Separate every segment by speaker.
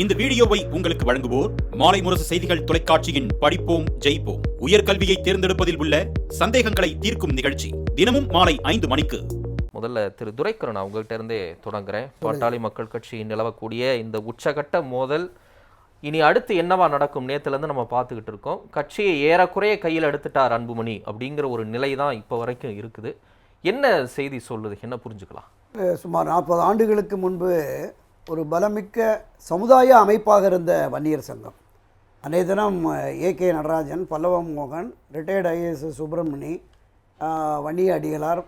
Speaker 1: இந்த வீடியோவை உங்களுக்கு வழங்குவோர் மாலை முரசு செய்திகள் தொலைக்காட்சியின் படிப்போம் ஜெயிப்போம். உயர்கல்வியை தேர்ந்தெடுப்பதில் உள்ள சந்தேகங்களை தீர்க்கும் நிகழ்ச்சி தினமும் மாலை ஐந்து மணிக்கு.
Speaker 2: முதல்ல திரு துரைக்கருண் அவங்கள்ட்ட இருந்தே தொடங்குறேன். பாட்டாளி மக்கள் கட்சி நிலவக்கூடிய இந்த உச்சகட்ட மோதல் இனி அடுத்து என்னவா நடக்கும் நேத்துலேருந்து நம்ம பார்த்துக்கிட்டு இருக்கோம். கட்சியை ஏறக்குறைய கையில் எடுத்துட்டார் அன்புமணி அப்படிங்கிற ஒரு நிலை தான் இப்போ வரைக்கும் இருக்குது. என்ன செய்தி சொல்லுது? என்ன புரிஞ்சுக்கலாம்?
Speaker 3: சுமார் நாற்பது ஆண்டுகளுக்கு முன்பு ஒரு பலமிக்க சமுதாய அமைப்பாக இருந்த வன்னியர் சங்கம். அன்றைய தினம் ஏ கே நடராஜன் பல்லவம் மோகன் retired IAS Subramani Vanniya Adigalar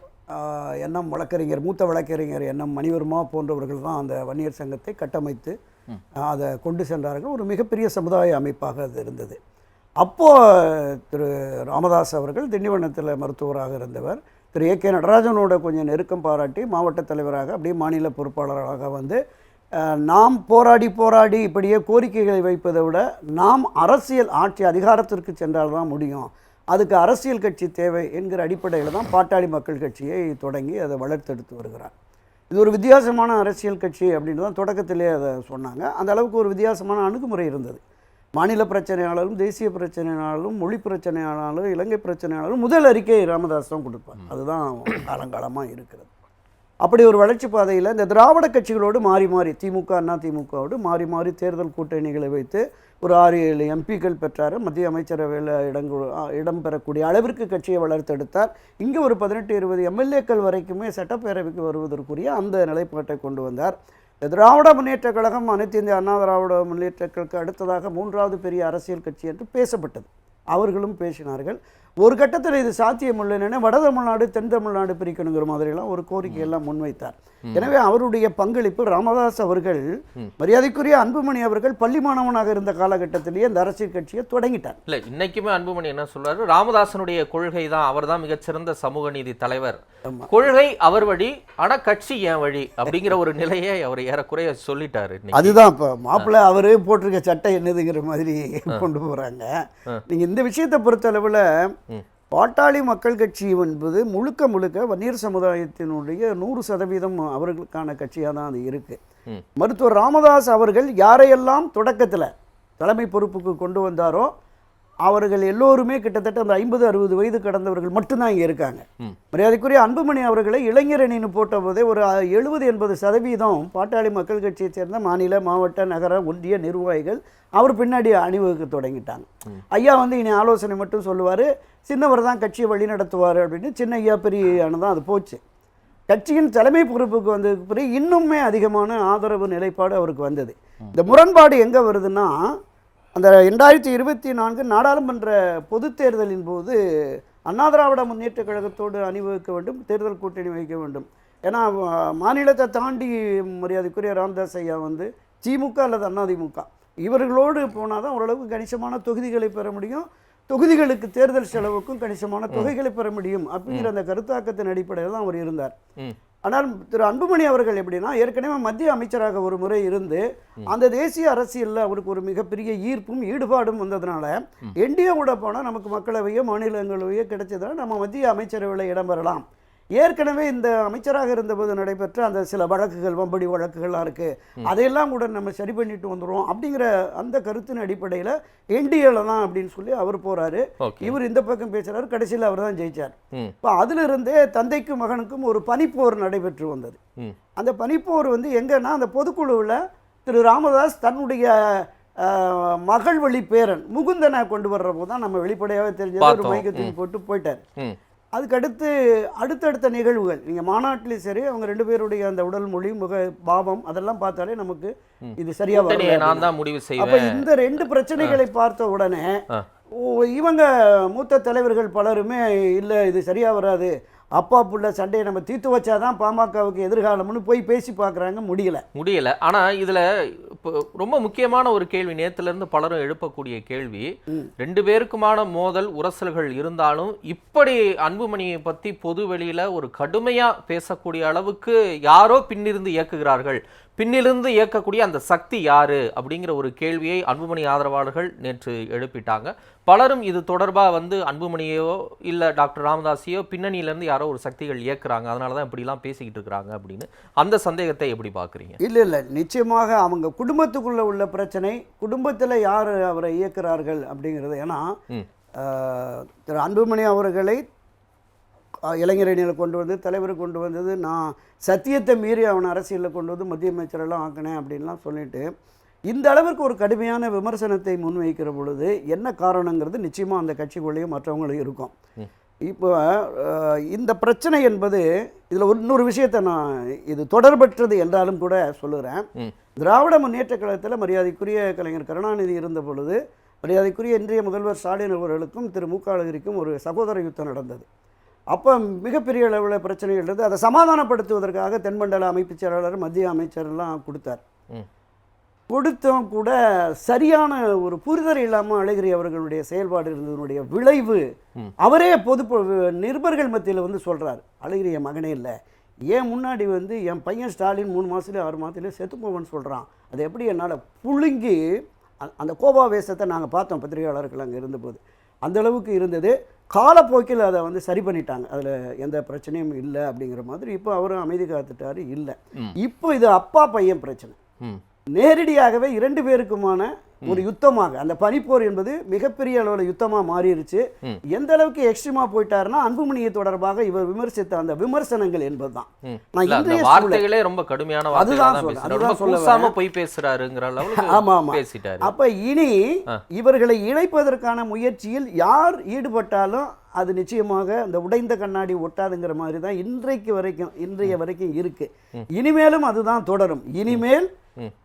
Speaker 3: NM வழக்கறிஞர் மூத்த வழக்கறிஞர் என்எம் மணிவர்மா போன்றவர்கள் தான் அந்த வன்னியர் சங்கத்தை கட்டமைத்து அதை கொண்டு சென்றார்கள். ஒரு மிகப்பெரிய சமுதாய அமைப்பாக அது இருந்தது. அப்போது திரு ராமதாஸ் அவர்கள் திண்டிவனத்தில் மருத்துவராக இருந்தவர். திரு ஏ கே நடராஜனோட கொஞ்சம் நெருக்கம் பாராட்டி மாவட்ட தலைவராக அப்படியே மாநில பொறுப்பாளராக வந்து நாம் போராடி போராடி இப்படியே கோரிக்கைகளை வைப்பதை விட நாம் அரசியல் ஆட்சி அதிகாரத்திற்கு சென்றால் தான் முடியும். அதுக்கு அரசியல் கட்சி தேவை என்கிற அடிப்படையில் தான் பாட்டாளி மக்கள் கட்சியை தொடங்கி அதை வளர்த்தெடுத்து வருகிறார். இது ஒரு வித்தியாசமான அரசியல் கட்சி அப்படின்னு தான் தொடக்கத்திலே அதை சொன்னாங்க. அந்த அளவுக்கு ஒரு வித்தியாசமான அணுகுமுறை இருந்தது. மாநில பிரச்சனையாளரும் தேசிய பிரச்சனையாளரும் மொழி பிரச்சனையாளரும் இலங்கை பிரச்சனையாளரும் முதல் அறிக்கை ராமதாஸ் தான் கொடுப்பார். அதுதான் காலங்காலமாக இருக்கிறது. அப்படி ஒரு வளர்ச்சி பாதையில் இந்த திராவிட கட்சிகளோடு மாறி மாறி திமுக அண்ணா திமுகவோடு மாறி மாறி தேர்தல் கூட்டணிகளை வைத்து ஒரு ஆறு ஏழு எம்பிக்கள் பெற்றார். மத்திய அமைச்சரவையில் இடங்கு இடம் பெறக்கூடிய அளவிற்கு கட்சியை வளர்த்தெடுத்தார். இங்கே ஒரு பதினெட்டு இருபது எம்எல்ஏக்கள் வரைக்குமே சட்டப்பேரவைக்கு வருவதற்குரிய அந்த நிலைப்பாட்டை கொண்டு வந்தார். திராவிட முன்னேற்றக் கழகம் அனைத்து இந்திய அண்ணா திராவிட முன்னேற்றங்களுக்கு அடுத்ததாக மூன்றாவது பெரிய அரசியல் கட்சி என்று பேசப்பட்டது. அவர்களும் பேசினார்கள். ஒரு கட்டத்தில் இது சாத்தியமில்லைன்னு வட தமிழ்நாடு தென் தமிழ்நாடு பிரிக்கணுங்கிற மாதிரிலாம் ஒரு கோரிக்கையெல்லாம் முன்வைத்தார். எனவே அவருடைய பங்களிப்பு ராமதாஸ் அவர்கள் மரியாதைக்குரிய அன்புமணி அவர்கள் பள்ளி மாணவனாக இருந்த காலகட்டத்திலேயே இந்த அரசியல் கட்சியை தொடங்கிட்டார்.
Speaker 2: இல்லை இன்னைக்குமே அன்புமணி என்ன சொல்றாரு? ராமதாசனுடைய கொள்கை தான் அவர் தான் மிகச்சிறந்த சமூக நீதி தலைவர். கொள்கை அவர் வழி ஆனா கட்சி என் வழி அப்படிங்கிற ஒரு நிலையை அவர் ஏறக்குறைய சொல்லிட்டாரு.
Speaker 3: அதுதான் இப்போ மாப்பிள்ளை அவரு போட்டிருக்க சட்டை என்னதுங்கிற மாதிரி கொண்டு போறாங்க. நீங்க இந்த விஷயத்தை பொறுத்தளவில் பாட்டாளி மக்கள் கட்சி என்பது முழுக்க முழுக்க வன்னியர் சமுதாயத்தினுடைய நூறு சதவீதம் அவர்களுக்கான கட்சியாக தான் அது இருக்கு
Speaker 2: ம்.
Speaker 3: மருத்துவர் ராமதாஸ் அவர்கள் யாரையெல்லாம் தொடக்கத்தில் தலைமை பொறுப்புக்கு கொண்டு வந்தாரோ அவர்கள் எல்லோருமே கிட்டத்தட்ட அந்த ஐம்பது அறுபது வயது கடந்தவர்கள் மட்டும்தான் இங்கே இருக்காங்க. மரியாதைக்குரிய அன்புமணி அவர்களை இளைஞரணின்னு போட்ட போதே ஒரு எழுபது எண்பது சதவீதம் பாட்டாளி மக்கள் கட்சியைச் சேர்ந்த மாநில மாவட்ட நகர ஒன்றிய நிர்வாகிகள் அவர் பின்னாடி அணிவகுக்க தொடங்கிட்டாங்க. ஐயா வந்து இனி ஆலோசனை மட்டும் சொல்லுவார். சின்னவர் தான் கட்சியை வழி நடத்துவார் அப்படின்னு சின்ன ஐயா பெரியானு தான் அது போச்சு. கட்சியின் தலைமை பொறுப்புக்கு வந்ததுக்கு பிறகு இன்னுமே அதிகமான ஆதரவு நிலைப்பாடு அவருக்கு வந்தது. இந்த முரண்பாடு எங்கே வருதுன்னா அந்த ரெண்டாயிரத்தி இருபத்தி நான்கு நாடாளுமன்ற பொதுத் தேர்தலின் போது அண்ணா திராவிட முன்னேற்ற கழகத்தோடு அணிவகுக்க வேண்டும் தேர்தல் கூட்டணி வைக்க வேண்டும். ஏன்னா மாநிலத்தை தாண்டி மரியாதைக்குரிய ராமதாஸ் ஐயா வந்து திமுக அல்லது அதிமுக இவர்களோடு போனால் தான் ஓரளவுக்கு கணிசமான தொகுதிகளை பெற முடியும். தொகுதிகளுக்கு தேர்தல் செலவுக்கும் கணிசமான தொகைகளை பெற முடியும். அப்படிங்கிற அந்த கருத்தாக்கத்தின் அடிப்படையில் தான் அவர் இருந்தார். ஆனால் திரு அன்புமணி அவர்கள் எப்படின்னா ஏற்கனவே மத்திய அமைச்சராக ஒரு முறை இருந்து அந்த தேசிய அரசியலில் அவருக்கு ஒரு மிகப்பெரிய ஈர்ப்பும் ஈடுபாடும் வந்ததுனால என்டிஏவோட போனால் நமக்கு மக்களவையோ மாநிலங்களவையோ கிடைச்சதுனால நம்ம மத்திய அமைச்சரவையில் இடம்பெறலாம் ஏற்கனவே இந்த அமைச்சராக இருந்தபோது நடைபெற்ற அந்த சில வழக்குகள் வம்படி வழக்குகள்லாம் இருக்குது அதையெல்லாம் கூட நம்ம சரி பண்ணிட்டு வந்துடுவோம் அப்படிங்கிற அந்த கருத்தின் அடிப்படையில் என்டிஏல தான் அப்படின்னு சொல்லி அவர் போகிறாரு. இவர் இந்த பக்கம் பேசுகிறாரு கடைசியில் அவர் தான் ஜெயிச்சார். இப்போ அதிலிருந்தே தந்தைக்கும் மகனுக்கும் ஒரு பனிப்போர் நடைபெற்று வந்தது. அந்த பனிப்போர் வந்து எங்கன்னா அந்த பொதுக்குழுவில் திரு ராமதாஸ் தன்னுடைய மகள் வழி பேரன் முகுந்தனை கொண்டு வர்ற போது தான் நம்ம வெளிப்படையாக தெரிஞ்சது. ஒரு தூக்கி போட்டு போயிட்டார். அதுக்கடுத்து அடுத்தடுத்த நிகழ்வுகள். நீங்கள் மாநாட்டிலையும் சரி அவங்க ரெண்டு பேருடைய அந்த உடல் மொழி முக பாவம் அதெல்லாம் பார்த்தாலே நமக்கு இது சரியா வரல
Speaker 2: நான் தான் முடிவு
Speaker 3: அப்ப
Speaker 2: செய்வேன்
Speaker 3: இந்த ரெண்டு பிரச்சனைகளை பார்த்த உடனே இவங்க மூத்த தலைவர்கள் பலருமே இல்லை இது சரியா வராது. அப்பா புள்ள சண்டையை நம்ம தீர்த்து வச்சாதான் பாமகவுக்கு எதிர்காலம்னு போய் பேசி பார்க்குறாங்க. முடியல.
Speaker 2: முடியல. ஆனா இதுல இப்போ ரொம்ப முக்கியமான ஒரு கேள்வி. நேத்துல இருந்து பலரும் எழுப்பக்கூடிய கேள்வி. ரெண்டு பேருக்குமான மோதல் உரசல்கள் இருந்தாலும் இப்படி அன்புமணியை பத்தி பொது வெளியில ஒரு கடுமையா பேசக்கூடிய அளவுக்கு யாரோ பின்னிருந்து இயக்குகிறார்கள். பின்னிலிருந்து இயக்கக்கூடிய அந்த சக்தி யாரு அப்படிங்கிற ஒரு கேள்வியை அன்புமணி ஆதரவாளர்கள் நேற்று எழுப்பிட்டாங்க. பலரும் இது தொடர்பா வந்து அன்புமணியோ இல்ல டாக்டர் ராமதாஸையோ பின்னணியில இருந்து யாரோ ஒரு சக்திகள் இயக்குறாங்க. அதனால தான் இப்படிலாம் பேசிக்கிட்டு இருக்கிறாங்க அப்படின்னு. அந்த சந்தேகத்தை எப்படி பாக்குறீங்க
Speaker 3: இல்லை இல்லை. நிச்சயமாக அவங்க குடும்பத்துக்குள்ளே உள்ள பிரச்சனை குடும்பத்தில் யார் அவரை இயக்குறார்கள் அப்படிங்கிறது. ஏன்னா திரு அன்புமணி அவர்களை இளைஞரணியில் கொண்டு வந்து தலைவர் கொண்டு வந்தது நான் சத்தியத்தை மீறி அவனை அரசியலில் கொண்டு வந்து மத்திய அமைச்சரெல்லாம் ஆக்கினேன் அப்படின்லாம் சொல்லிட்டு இந்த அளவிற்கு ஒரு கடுமையான விமர்சனத்தை முன்வைக்கிற பொழுது என்ன காரணங்கிறது நிச்சயமாக அந்த கட்சிக்குள்ளேயும் மற்றவங்களும் இருக்கும். இப்போ இந்த பிரச்சனை என்பது இதில் இன்னொரு விஷயத்தை நான் இது தொடர்பற்றது என்றாலும் கூட சொல்லுகிறேன். திராவிட முன்னேற்ற கழகத்தில் மரியாதைக்குரிய கலைஞர் கருணாநிதி இருந்த பொழுது மரியாதைக்குரிய இன்றைய முதல்வர் ஸ்டாலின் அவர்களுக்கும் திரு மு. க. அழகிரிக்கும் ஒரு சகோதர யுத்தம் நடந்தது. அப்போ மிகப்பெரிய அளவில் பிரச்சனைகள் இருந்தது. அதை சமாதானப்படுத்துவதற்காக தென்மண்டல அமைப்புச் செயலாளர் மத்திய அமைச்சரெல்லாம் கொடுத்தார். கொடுத்தும் கூட சரியான ஒரு புரிதல் இல்லாமல் அழகிரி அவர்களுடைய செயல்பாடு இருந்ததனுடைய விளைவு. அவரே பொது நிருபர்கள் மத்தியில் வந்து சொல்றார். அழகிரி என் மகனே இல்லை. ஏன் முன்னாடி வந்து என் பையன் ஸ்டாலின் மூணு மாதத்துலேயே ஆறு மாதத்துலேயே செத்து போவன்னு சொல்கிறான் அது எப்படி என்னால் புழுங்கி அந்த கோபாவேசத்தை நாங்கள் பார்த்தோம் பத்திரிகையாளர்கள் அங்கே இருந்தபோது. அந்த அளவுக்கு இருந்தது. காலப்போக்கில் அதை வந்து சரி பண்ணிட்டாங்க. அதில் எந்த பிரச்சனையும் இல்லை அப்படிங்கிற மாதிரி இப்போ அவரும் அமைதி காத்துட்டாரு இல்லை. இப்போ இது அப்பா பையன் பிரச்சனை. நேரடியாகவே இரண்டு பேருக்குமான ஒரு யுத்தமாக அந்த பனிப்போர் என்பது மிகப்பெரிய அளவில் யுத்தமாக மாறிடுச்சு. எந்த அளவுக்கு எக்ஸ்ட்ரீமா போயிட்டாருன்னா அன்புமணியை தொடர்பாக இவர் விமர்சித்த அந்த விமர்சனங்கள் என்பதுதான். நான் இன்றைய
Speaker 2: வார்த்தைகளே ரொம்ப கடுமையான
Speaker 3: அதுதான்
Speaker 2: தான்
Speaker 3: சொல்றேன், சொல்ல
Speaker 2: போய் பேசுறாருங்கிற
Speaker 3: ஆமா,
Speaker 2: அளவுக்கு
Speaker 3: ஆமா.
Speaker 2: பேசிட்டாரு
Speaker 3: அப்ப இனி. இவர்களை இணைப்பதற்கான முயற்சியில் யார் ஈடுபட்டாலும் அது நிச்சயமாக அந்த உடைந்த கண்ணாடி ஒட்டாதுங்கிற மாதிரி தான் இன்றைக்கு வரைக்கும் இன்றைய வரைக்கும் இருக்கு இனிமேலும் அதுதான் தொடரும் இனிமேல்.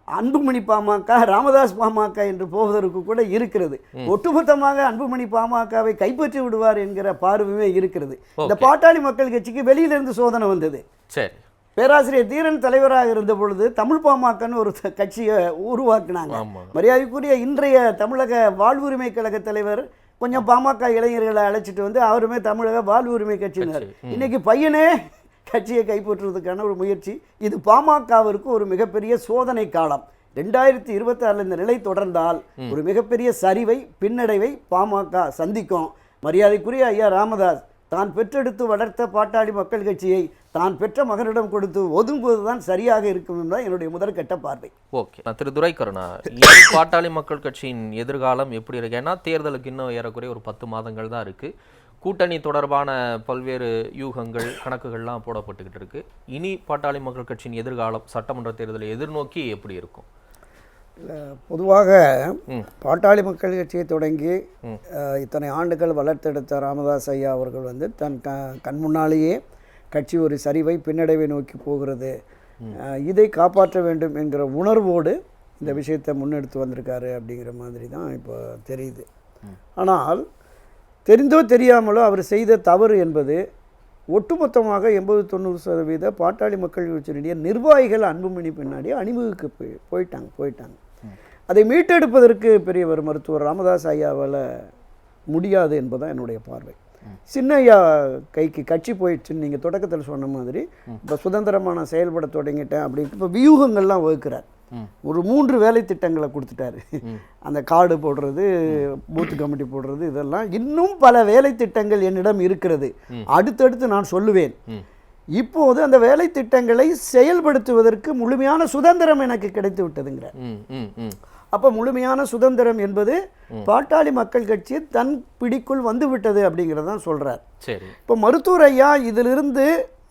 Speaker 3: அன்புமணி பாமக ராமதாஸ் பாமக என்று போவதற்கு கூட இருக்கிறது. ஒட்டுமொத்தமாக அன்புமணி பாமகவை கைப்பற்றி விடுவார் என்கிற பார்வையுமே இருக்கிறது. இந்த. பாட்டாளி மக்கள் கட்சிக்கு வெளியிலிருந்து சோதனை வந்தது.
Speaker 2: சரி.
Speaker 3: பேராசிரியர் தீரன் தலைவராக இருந்த பொழுது தமிழ் பாமகன்னு ஒரு கட்சியை உருவாக்குனாங்க. மரியாதைக்குரிய இன்றைய தமிழக வாழ்வுரிமை கழக தலைவர் கொஞ்சம் பாமக இளைஞர்களை அழைச்சிட்டு வந்து அவருமே தமிழக வாழ்வுரிமை கட்சியினர். இன்னைக்கு பையனே கட்சியை கைப்பற்றுவதற்கான ஒரு முயற்சி. இது பாமகவிற்கு ஒரு மிகப்பெரிய சோதனை காலம். ரெண்டாயிரத்தி இருபத்தாறில் இந்த நிலை தொடர்ந்தால் ஒரு மிகப்பெரிய சரிவை பின்னடைவை பாமக சந்திக்கும். மரியாதைக்குரிய ஐயா ராமதாஸ் தான் பெற்றெடுத்து வளர்த்த பாட்டாளி மக்கள் கட்சியை தான் பெற்ற மகனிடம் கொடுத்து ஒதுங்குவதுதான் சரியாக இருக்கும் என்பதுதான் என்னுடைய முதற்கட்ட பார்வை.
Speaker 2: ஓகே. திரு துரைக்கருணா பாட்டாளி மக்கள் கட்சியின் எதிர்காலம் எப்படி இருக்கு? ஏன்னா தேர்தலுக்கு இன்னும் ஏறக்குறைய ஒரு பத்து மாதங்கள் தான் இருக்கு. கூட்டணி தொடர்பான பல்வேறு யூகங்கள் கணக்குகள்லாம் போடப்பட்டுக்கிட்டு இருக்கு. இனி பாட்டாளி மக்கள் கட்சியின் எதிர்காலம் சட்டமன்ற தேர்தலை எதிர்நோக்கி எப்படி இருக்கும்?
Speaker 3: பொதுவாக. பாட்டாளி மக்கள் கட்சியை தொடங்கி இத்தனை ஆண்டுகள் வளர்த்தெடுத்த ராமதாஸ் ஐயா அவர்கள் வந்து தன் க கண் முன்னாலேயே கட்சி ஒரு சரிவை பின்னடைவை நோக்கி போகிறது. இதை காப்பாற்ற வேண்டும் என்கிற உணர்வோடு இந்த விஷயத்தை முன்னெடுத்து வந்திருக்காரு அப்படிங்கிற மாதிரி தான் இப்போ தெரியுது. ஆனால் தெரிந்தோ தெரியாமலோ அவர் செய்த தவறு என்பது ஒட்டுமொத்தமாக எண்பது தொண்ணூறு சதவீத பாட்டாளி மக்கள் கட்சியினுடைய நிர்வாகிகள் அன்புமணி பின்னாடி அணிவகுக்கு போய் போயிட்டாங்க போயிட்டாங்க. அதை மீட்டெடுப்பதற்கு பெரியவர் மருத்துவர் ராமதாஸ் ஐயாவால் முடியாது என்பதுதான் என்னுடைய பார்வை. சின்ன ஐயா கைக்கு கட்சி போயிடுச்சுன்னு நீங்கள் தொடக்கத்தில் சொன்ன மாதிரி இப்போ சுதந்திரமான செயல்பட தொடங்கிட்டேன் அப்படின்ட்டு இப்போ வியூகங்கள்லாம் வகுக்கிறார். ஒரு மூன்று வேலை திட்டங்களை கொடுத்துட்டாரு. அந்த கார்டு போடுறது பூத்து கமிட்டி போடுறது இதெல்லாம் இன்னும் பல வேலை திட்டங்கள் என்னிடம் இருக்கிறது. அடுத்தடுத்து நான் சொல்லுவேன். இப்போது அந்த வேலை திட்டங்களை செயல்படுத்துவதற்கு முழுமையான சுதந்திரம் எனக்கு கிடைத்து விட்டதுங்கிற. அப்போ முழுமையான சுதந்திரம் என்பது பாட்டாளி மக்கள் கட்சி தன் பிடிக்குள் வந்து விட்டது அப்படிங்கிறதான் சொல்றார்.
Speaker 2: சரி.
Speaker 3: இப்போ மருத்துவர் ஐயா இதிலிருந்து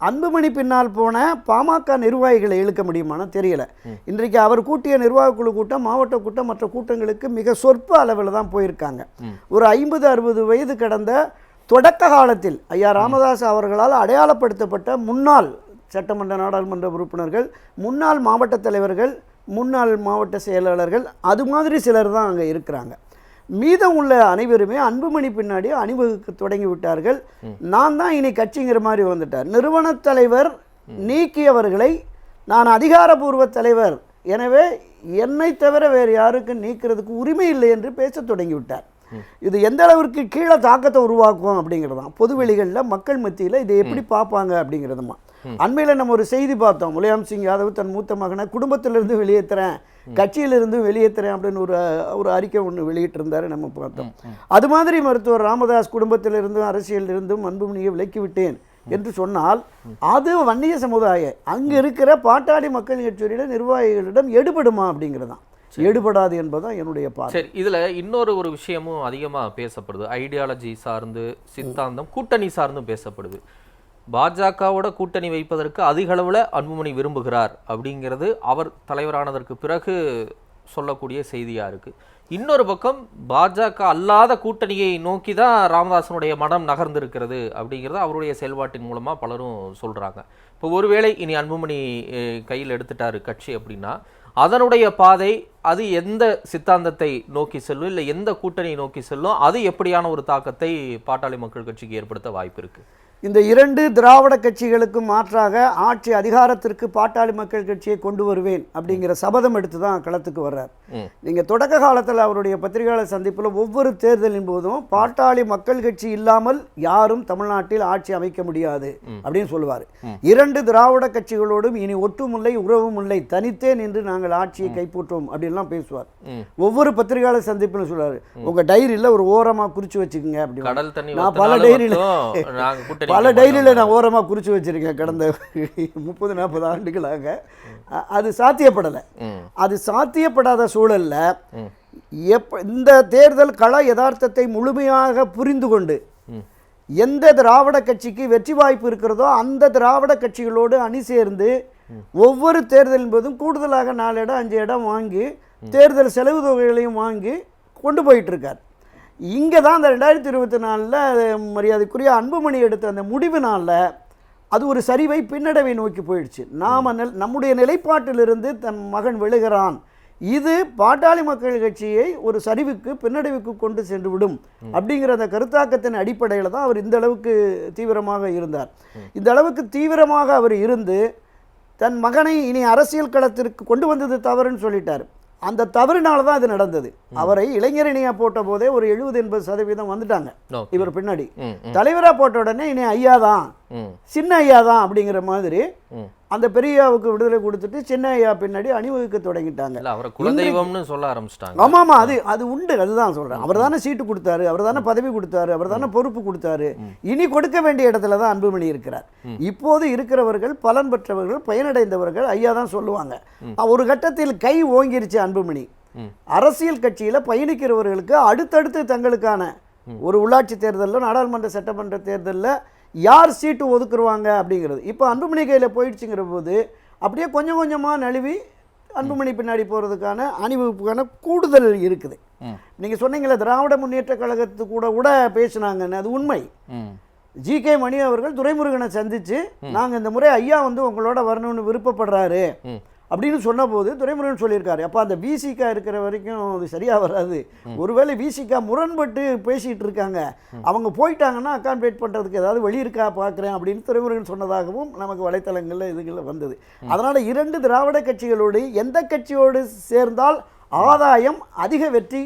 Speaker 3: அன்புமணி பின்னால் போன பாமக நிர்வாகிகளை இழுக்க முடியுமானா தெரியல. இன்றைக்கு அவர் கூட்டிய நிர்வாக குழு கூட்டம் மாவட்ட கூட்டம் மற்ற கூட்டங்களுக்கு மிக சொற்ப அளவில் தான் போயிருக்காங்க. ஒரு ஐம்பது அறுபது வயது கடந்த தொடக்க காலத்தில் ஐயா ராமதாஸ் அவர்களால் அடையாளப்படுத்தப்பட்ட முன்னாள் சட்டமன்ற நாடாளுமன்ற உறுப்பினர்கள் முன்னாள் மாவட்ட தலைவர்கள் முன்னாள் மாவட்ட செயலாளர்கள் அது மாதிரி சிலர் தான் அங்கே இருக்கிறாங்க. மீதம் உள்ள அனைவருமே அன்புமணி பின்னாடி அணிவகுக்க தொடங்கி விட்டார்கள். நான் தான் இனி கட்சிங்கிற மாதிரி வந்துட்டார். நிறுவனத் தலைவர் நீக்கியவர்களை நான் அதிகாரபூர்வ தலைவர். எனவே என்னை தவிர வேறு யாருக்கும் நீக்கிறதுக்கு உரிமை இல்லை என்று பேசத் தொடங்கி விட்டார். இது எந்த அளவிற்கு கீழே தாக்கத்தை உருவாக்கும் அப்படிங்கிறதான் பொதுவெளிகளில் மக்கள் மத்தியில் இதை எப்படி பார்ப்பாங்க அப்படிங்கிறதுமா. அண்மையில் நம்ம ஒரு செய்தி பார்த்தோம். முலாயம் சிங் யாதவ் தன் மூத்த மகனை குடும்பத்திலிருந்து வெளியேற்றுறேன் கட்சியிலிருந்து வெளியேற்றுறேன் அப்படின்னு ஒரு ஒரு அறிக்கை ஒன்று வெளியிட்டிருந்தாரு நம்ம பார்த்தோம். அது மாதிரி மருத்துவர் ராமதாஸ் குடும்பத்திலிருந்தும் அரசியலிருந்தும் அன்புமணியை விலக்கி விட்டேன் என்று சொன்னால் அது வன்னிய சமுதாய அங்கே இருக்கிற பாட்டாளி மக்கள் கட்சியிடம் நிர்வாகிகளிடம் எடுபடுமா அப்படிங்கிறதான். எடுபடாது என்பதுதான் என்னுடைய பார்வை.
Speaker 2: சரி இதுல இன்னொரு ஒரு விஷயமும் அதிகமா பேசப்படுது. ஐடியாலஜி சார்ந்து சித்தாந்தம் கூட்டணி சார்ந்தும் பேசப்படுது. பாஜகவோட கூட்டணி வைப்பதற்கு அதிக அளவில் அன்புமணி விரும்புகிறார் அப்படிங்கிறது அவர் தலைவரானதற்கு பிறகு சொல்லக்கூடிய செய்தியாக இருக்குது இன்னொரு பக்கம் பாஜக அல்லாத கூட்டணியை நோக்கி தான் ராமதாசனுடைய மனம் நகர்ந்திருக்கிறது அப்படிங்கிறத அவருடைய செயல்பாட்டின் மூலமாக பலரும் சொல்கிறாங்க இப்போ ஒருவேளை இனி அன்புமணி கையில் எடுத்துட்டாரு கட்சி அப்படின்னா அதனுடைய பாதை அது எந்த சித்தாந்தத்தை நோக்கி செல்லும் இல்லை எந்த கூட்டணியை நோக்கி செல்லும் அது எப்படியான ஒரு தாக்கத்தை பாட்டாளி மக்கள் கட்சிக்கு ஏற்படுத்த வாய்ப்பு இருக்குது
Speaker 3: இந்த இரண்டு திராவிட கட்சிகளுக்கும் மாற்றாக ஆட்சி அதிகாரத்திற்கு பாட்டாளி மக்கள் கட்சியை கொண்டு வருவேன் அப்படிங்கிற சபதம் எடுத்து தான் களத்துக்கு வர்றார். நீங்கள் தொடக்க காலத்தில் அவருடைய பத்திரிகையாளர் சந்திப்பில் ஒவ்வொரு தேர்தலின் போதும் பாட்டாளி மக்கள் கட்சி இல்லாமல் யாரும் தமிழ்நாட்டில் ஆட்சி அமைக்க முடியாது அப்படின்னு சொல்லுவார். இரண்டு திராவிட கட்சிகளோடும் இனி ஒட்டுமில்லை உறவும் இல்லை தனித்தே நின்று நாங்கள் ஆட்சியை கைப்பற்றுவோம் அப்படின்லாம் பேசுவார். ஒவ்வொரு பத்திரிகையாளர் சந்திப்பிலும் சொல்லுவார். உங்கள் டைரியில் ஒரு ஓரமாக குறித்து வச்சுக்கோங்க அப்படி
Speaker 2: கடல் தண்ணி
Speaker 3: நான் பல டைரியில் பல டைரியில். நான் ஓரமாக குறித்து வச்சிருக்கேன் கடந்த முப்பது நாற்பது ஆண்டுகளாக அது சாத்தியப்படலை. அது சாத்தியப்படாத சூழல்ல எப்ப இந்த தேர்தல் கள யதார்த்தத்தை முழுமையாக புரிந்து கொண்டு. எந்த திராவிட கட்சிக்கு வெற்றி வாய்ப்பு இருக்கிறதோ அந்த திராவிட கட்சிகளோடு அணி சேர்ந்து ஒவ்வொரு தேர்தலின் போதும் கூடுதலாக நாலு இடம் அஞ்சு இடம் வாங்கி தேர்தல் செலவு தொகைகளையும் வாங்கி கொண்டு போயிட்டு இருக்கார் இங்கே தான் அந்த ரெண்டாயிரத்தி இருபத்தி நாலில் மரியாதைக்குரிய அன்புமணி எடுத்த அந்த முடிவினால அது ஒரு சரிவை பின்னடைவை நோக்கி போயிடுச்சு. நாம நெல் நம்முடைய நிலைப்பாட்டிலிருந்து தன் மகன் விழுகிறான். இது பாட்டாளி மக்கள் கட்சியை ஒரு சரிவுக்கு பின்னடைவுக்கு கொண்டு சென்று விடும் அப்படிங்கிற அந்த கருத்தாக்கத்தின் அடிப்படையில் தான் அவர் இந்த அளவுக்கு தீவிரமாக இருந்தார். இந்த அளவுக்கு தீவிரமாக அவர் இருந்து தன் மகனை இனி அரசியல் களத்திற்கு கொண்டு வந்தது தவறுன்னு சொல்லிட்டார். அந்த தவறுனால தான் இது நடந்தது. அவரை இளைஞரணியாக போட்ட போதே ஒரு எழுபது எண்பது சதவீதம் வந்துட்டாங்க. இவர் பின்னாடி. தலைவராக போட்ட உடனே இனி ஐயா தான். சின்ன ஐயா தான் அப்படிங்கிற மாதிரி. அந்த பெரியாவுக்கு விடுதலை கொடுத்துட்டு சின்ன ஐயா பின்னாடி அணிவகுக்க தொடங்கிட்டாங்க.
Speaker 2: அவரை குலதெய்வம்னு சொல்ல ஆரம்பிச்சிட்டாங்க.
Speaker 3: ஆமா ஆமா அது அது உண்டு அதுதான் சொல்றேன். அவர் தானே சீட்டு கொடுத்தாரு அவர் தானே பதவி கொடுத்தாரு அவர் தானே பொறுப்பு கொடுத்தாரு. இனி கொடுக்க வேண்டிய இடத்துல தான் அன்புமணி இருக்கிறார். இப்போது இருக்கிறவர்கள் பலன் பெற்றவர்கள் பயனடைந்தவர்கள் ஐயா தான் சொல்லுவாங்க. ஒரு கட்டத்தில் கை ஓங்கிருச்சு அன்புமணி. அரசியல் கட்சியில பயணிக்கிறவர்களுக்கு அடுத்தடுத்து தங்களுக்கான ஒரு உள்ளாட்சி தேர்தலில் நாடாளுமன்ற சட்டமன்ற தேர்தலில் யார் சீட்டு ஒதுக்குருவாங்க அப்படிங்கிறது. இப்போ அன்புமணி கையில் போயிடுச்சுங்கிற போது அப்படியே கொஞ்சம் கொஞ்சமாக நழுவி அன்புமணி பின்னாடி போகிறதுக்கான அணிவகுப்புக்கான கூடுதல் இருக்குது. நீங்கள் சொன்னீங்களே திராவிட முன்னேற்ற கழகத்து கூட கூட பேசுனாங்கன்னு அது உண்மை. ஜி. கே. மணி அவர்கள் துரைமுருகனை சந்திச்சு நாங்கள் இந்த முறை ஐயா வந்து உங்களோட வரணும்னு விருப்பப்படுறாரு. அப்படின்னு சொன்னபோது துரைமுருகன் சொல்லியிருக்காரு. அப்போ அந்த விசிகா இருக்கிற வரைக்கும் அது சரியாக வராது. ஒருவேளை விசிகா முரண்பட்டு பேசிகிட்டு இருக்காங்க. அவங்க போயிட்டாங்கன்னா அக்கான்பேட் பண்ணுறதுக்கு ஏதாவது வழி இருக்கா பார்க்குறேன் அப்படின்னு துரைமுருகன் சொன்னதாகவும் நமக்கு வலைத்தளங்களில் இதுகளில் வந்தது. அதனால் இரண்டு திராவிட கட்சிகளோடு எந்த கட்சியோடு சேர்ந்தால் ஆதாயம் அதிக வெற்றி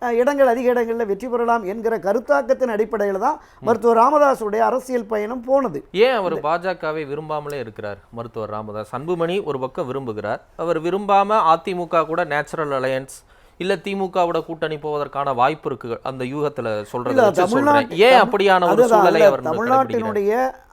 Speaker 3: இடங்கள் அதிக இடங்களில் வெற்றி பெறலாம் என்கிற கருத்தாக்கத்தின் அடிப்படையில் தான் மருத்துவர் ராமதாஸுடைய அரசியல் பயணம் போனது.
Speaker 2: ஏன் அவர் பாஜகவை விரும்பாமலே இருக்கிறார் மருத்துவர் ராமதாஸ்? அன்புமணி ஒரு பக்கம் விரும்புகிறார். அவர் விரும்பாம அதிமுக கூட நேச்சுரல் அலையன்ஸ் இல்ல திமுகவோட கூட்டணி போவதற்கான வாய்ப்பு இருக்கு. அந்த யூகத்துல சொல்றதை ஏன் அப்படியான ஒரு சூழலை அவர்
Speaker 3: தமிழ்நாட்டினுடைய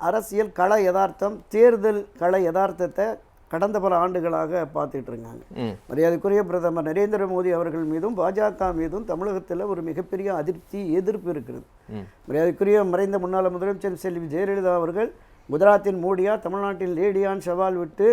Speaker 3: அரசியல் கள யதார்த்தம் தேர்தல் கள யதார்த்தத்தை கடந்த பல ஆண்டுகளாக பார்த்துட்டு இருக்காங்க மரியாதைக்குரிய பிரதமர் நரேந்திர மோடி அவர்கள் மீதும் பாஜக மீதும் தமிழகத்தில் ஒரு மிகப்பெரிய அதிருப்தி எதிர்ப்பு இருக்கிறது. மரியாதைக்குரிய மறைந்த முன்னாள் முதலமைச்சர் செல்வி ஜெயலலிதா அவர்கள் குஜராத்தின் மோடியா தமிழ்நாட்டின் லேடியான் சவால் விட்டு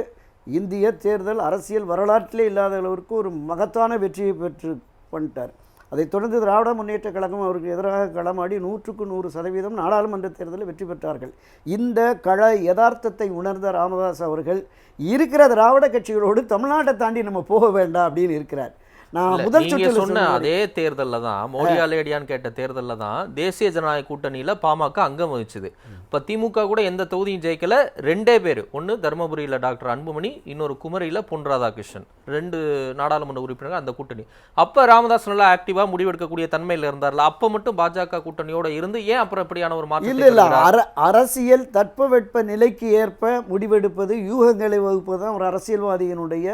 Speaker 3: இந்திய தேர்தல் அரசியல் வரலாற்றிலே இல்லாத அளவிற்கு ஒரு மகத்தான வெற்றியை பெற்று பண்ணிட்டார் அதைத் தொடர்ந்து திராவிட முன்னேற்ற கழகம் அவருக்கு எதிராக களமாடி நூற்றுக்கு நூறு சதவீதம் நாடாளுமன்ற தேர்தலில் வெற்றி பெற்றார்கள். இந்த கள யதார்த்தத்தை உணர்ந்த ராமதாஸ் அவர்கள் இருக்கிற திராவிட கட்சிகளோடு தமிழ்நாட்டை தாண்டி நம்ம போக வேண்டாம் அப்படின்னு இருக்கிறார். நான் முதல் சுற்றில்
Speaker 2: சொன்ன அதே தேர்தல்ல தான் மோடியா லேடியான்னு கேட்ட தேர்தல்ல தான் தேசிய ஜனநாயக கூட்டணியில பாமக அங்கம் வகிச்சுது. இப்ப திமுக கூட எந்த தொகுதியும் ஜெயிக்கல ரெண்டே பேர். ஒன்னு தருமபுரியில டாக்டர் அன்புமணி இன்னொரு குமரியில பொன் ராதாகிருஷ்ணன். ரெண்டு நாடாளுமன்ற உறுப்பினர்கள் அந்த கூட்டணி. அப்ப ராமதாஸ் நல்லா ஆக்டிவா முடிவெடுக்கக்கூடிய தன்மையில இருந்தார்ல அப்ப மட்டும் பாஜக கூட்டணியோட இருந்து ஏன் அப்புறம் இப்படியான ஒரு மாற்றத்தை
Speaker 3: இல்லை இல்லை. அரசியல் தட்பவெட்ப நிலைக்கு ஏற்ப முடிவெடுப்பது யூகங்களை வகுப்பது தான் ஒரு அரசியல்வாதியினுடைய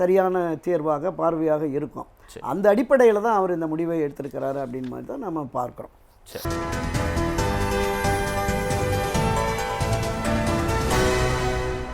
Speaker 3: சரியான தேர்வாக பார்வையாக இருக்கும். அந்த அடிப்படையில் தான் அவர் இந்த முடிவை எடுத்திருக்கிறாரு அப்படின்னு மாதிரி தான் நம்ம பார்க்குறோம்.
Speaker 2: சரி.